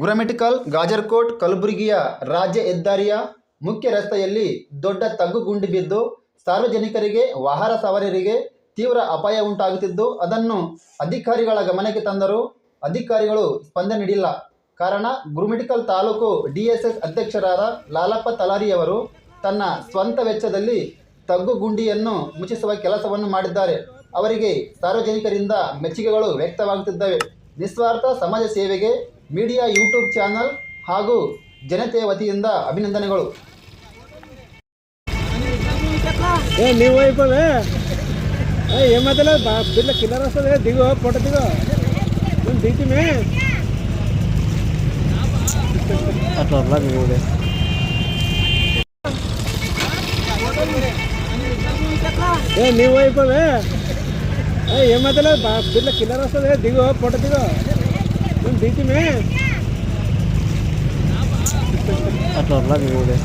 ಗುರಮಿಟಿಕಲ್, ಗಾಜರ್ಕೋಟ್, ಕಲಬುರಗಿಯ ರಾಜ್ಯ ಹೆದ್ದಾರಿಯ ಮುಖ್ಯ ರಸ್ತೆಯಲ್ಲಿ ದೊಡ್ಡ ತಗ್ಗು ಗುಂಡಿ ಬಿದ್ದು ಸಾರ್ವಜನಿಕರಿಗೆ ವಾಹನ ಸವಾರರಿಗೆ ತೀವ್ರ ಅಪಾಯ ಉಂಟಾಗುತ್ತಿದ್ದು, ಅದನ್ನು ಅಧಿಕಾರಿಗಳ ಗಮನಕ್ಕೆ ತಂದರೂ ಅಧಿಕಾರಿಗಳು ಸ್ಪಂದನೆ ನೀಡಿಲ್ಲ. ಕಾರಣ, ಗುರುಮಿಟಿಕಲ್ ತಾಲೂಕು ಡಿಎಸ್ಎಸ್ ಅಧ್ಯಕ್ಷರಾದ ಲಾಲಪ್ಪ ತಲಾರಿಯವರು ತನ್ನ ಸ್ವಂತ ವೆಚ್ಚದಲ್ಲಿ ತಗ್ಗು ಗುಂಡಿಯನ್ನು ಮುಚ್ಚಿಸುವ ಕೆಲಸವನ್ನು ಮಾಡಿದ್ದಾರೆ. ಅವರಿಗೆ ಸಾರ್ವಜನಿಕರಿಂದ ಮೆಚ್ಚುಗೆಗಳು ವ್ಯಕ್ತವಾಗುತ್ತಿದ್ದವೆ. ನಿಸ್ವಾರ್ಥ ಸಮಾಜ ಸೇವೆಗೆ ಮೀಡಿಯಾ ಯೂಟ್ಯೂಬ್ ಚಾನಲ್ ಹಾಗೂ ಜನತೆಯ ವತಿಯಿಂದ ಅಭಿನಂದನೆಗಳು. ಏ, ನೀವು ಹೋಯ್ಕೊಳ್ಳೆ ಏ ಏಮತ್ತಲ್ಲ ಬಿಡ್ಲ ಕಿಲ್ಲರ್ ಅಷ್ಟೇ ದಿಗೋ ಫೋಟೋ ಏ ಏ ಕಿಲ್ಲರ್ ಅಷ್ಟೇ ದಿಗೋ ಫೋಟೋ అట్లా అట్లా దిగుడే